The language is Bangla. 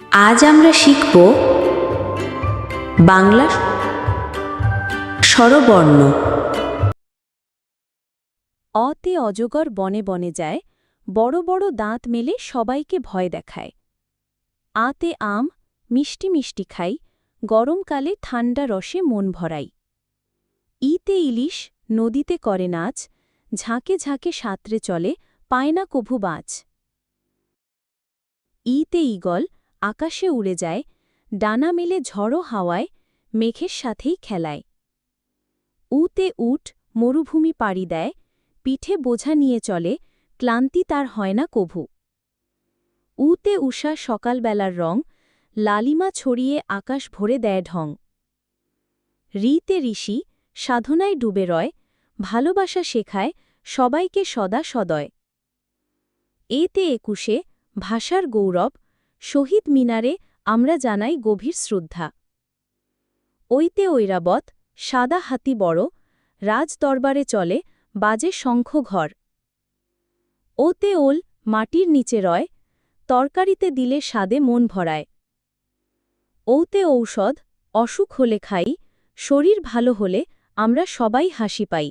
আজ আমরা শিখব বাংলা স্বরবর্ণ। অতে অজগর বনে বনে যায়, বড় বড় দাঁত মেলে সবাইকে ভয় দেখায়। আতে আম মিষ্টি মিষ্টি খাই গরমকালে ঠান্ডা রসে মন ভরাই। ইতে ইলিশ নদীতে করে নাচ, ঝাঁকে ঝাঁকে সাঁতরে চলে পায় না কভু বাঁচ ইতে ইগল আকাশে উড়ে যায়, ডানা মেলে ঝড়ো হাওয়ায়, মেঘের সাথেই খেলায়। উতে উট মরুভূমি পাড়ি দেয়, পিঠে বোঝা নিয়ে চলে, ক্লান্তি তার হয় না কভু। উতে উষা সকালবেলার রং, লালিমা ছড়িয়ে আকাশ ভরে দেয় ঢং। রিতে ঋষি সাধনায় ডুবে রয়, ভালোবাসা শেখায়, সবাইকে সদা সদয়। এতে একুশে ভাষার গৌরব শহীদ মিনারে আমরা জানাই গভীর শ্রদ্ধা। ঐতে ঐরাবত সাদা হাতি বড়, রাজ দরবারে চলে, বাজে শঙ্খ ঘর। ওতে ওল মাটির নিচে রয়, তরকারিতে দিলে স্বাদে মন ভরায়। ওতে ঔষধ, অসুখ হলে খাই, শরীর ভালো হলে আমরা সবাই হাসি পাই।